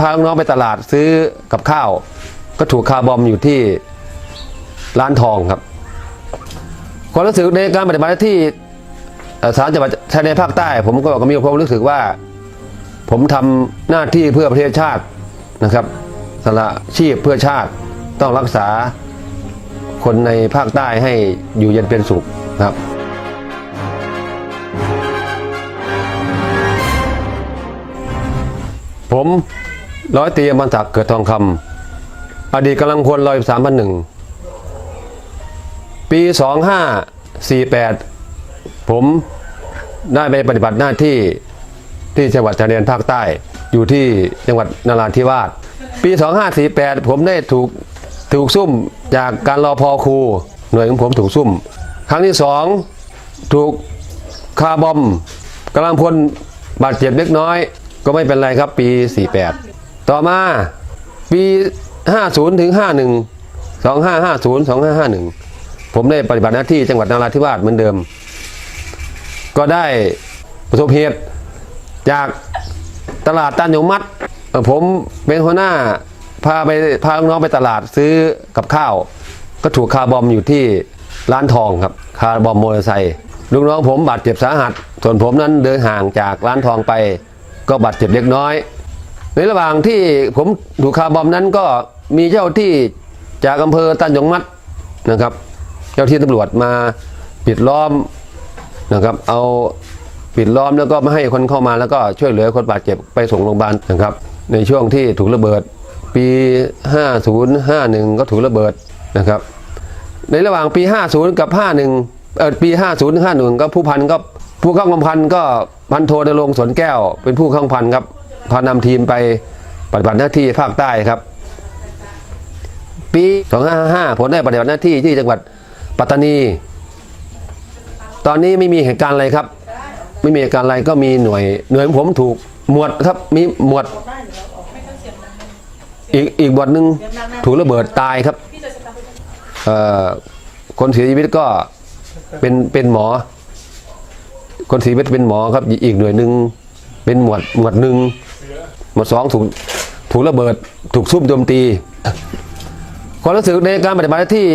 พาน้องไปตลาดซื้อกับข้าว ก็ถูกคาร์บอมอยู่ที่ร้านทองครับ ความรู้สึกในการปฏิบัติหน้าที่สารจังหวัดชายแดนภาคใต้ ผมก็ก็มีความรู้สึกว่า ผมทำหน้าที่เพื่อประเทศชาตินะครับสละชีพเพื่อชาติต้องรักษาคนในภาคใต้ให้อยู่เย็นเป็นสุขครับ ผมร้อยตีอมรศักดิ์เกิดทองคำอดีตกำลังพลร้อยสามพันหนึ่งปีสองห้าสี่แปดผมได้ไปปฏิบัติหน้าที่ที่จังหวัดชายแดนภาคใต้ อยู่ที่จังหวัดนราธิวาสปี 2548 ผมได้ถูกถูกซุ่มจากการรอพอครูหน่วยของผมถูกซุ่ม ครั้งที่สองถูกคาบอมกำลังพลบาดเจ็บเล็กน้อย ก็ไม่เป็นไรครับปี 48 ต่อมาปี 50 ถึง 51 2550 2551 ผมได้ปฏิบัติหน้าที่จังหวัดนราธิวาสเหมือนเดิม ก็ได้ประสบเหตุจากตลาดตันยงมัด ผมเป็นหัวหน้าพาไปพาน้องไปตลาดซื้อกับข้าว ก็ถูกคาร์บอมอยู่ที่ร้านทองครับคาร์บอมมอเตอร์ไซค์ลูกน้องผมบาดเจ็บสาหัส ส่วนผมนั้นเดินห่างจากร้านทองไป ก็บาดเจ็บเล็กน้อย ในระหว่างที่ผมถูกคาร์บอมนั้นก็มีเจ้าที่จากอำเภอตันยงมัดนะครับ เจ้าที่ตำรวจมาปิดล้อมนะครับ เอาปิดล้อมแล้วก็ไม่ให้คนเข้ามาแล้วก็ช่วยเหลือคนบาดเจ็บไปส่งโรงพยาบาลนะครับ ในช่วงที่ถูกระเบิดปี 50 51 ก็ถูกระเบิดนะครับ ในระหว่างปี 50 กับ 51เออปี 5051 ก็ผู้พันก็ ผู้ข้างกำพันก็พันโทนรงค์สนแก้ว เป็นผู้ข้างพันครับพานำทีมไปปฏิบัติหน้าที่ภาคใต้ครับ ปี 2555ผมได้ปฏิบัติหน้าที่ที่จังหวัดปัตตานี ตอนนี้ไม่มีเหตุการณ์อะไรครับ ไม่มีเหตุการณ์อะไรก็มีหน่วยหน่วยขอผมถูกหมวดครับมีหมวดอีกอีกบทหนึ่งถูกระเบิดตายครับคนเสียชีวิตก็เป็นเป็นหมอ คนสียชีวิตเป็นหมอครับ อีกหน่วยหนึ่งเป็นหมวดหมวดหนึ่งหมวดสองถูกถูกระเบิดถูกซุ่มโจมตีความรู้สึกในการปฏิบัติหน้าที่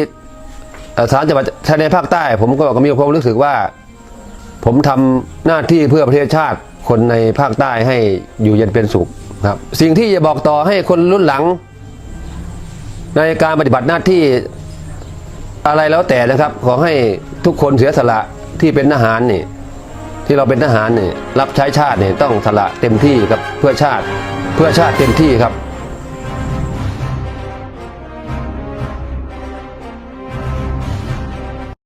สารจังหวัดชายแดนภาคใต้ ผมก็ก็มีความรู้สึกว่า ผมทำหน้าที่เพื่อประเทศชาติคนในภาคใต้ให้อยู่เย็นเป็นสุขครับ สิ่งที่จะบอกต่อให้คนรุ่นหลัง ในการปฏิบัติหน้าที่อะไรแล้วแต่นะครับ ขอให้ทุกคนเสียสละที่เป็นทหารนี่ ที่เราเป็นทหารเนี่ยรับใช้ชาติเนี่ยต้องสละเต็มที่ครับเพื่อชาติ เพื่อชาติเต็มที่ครับ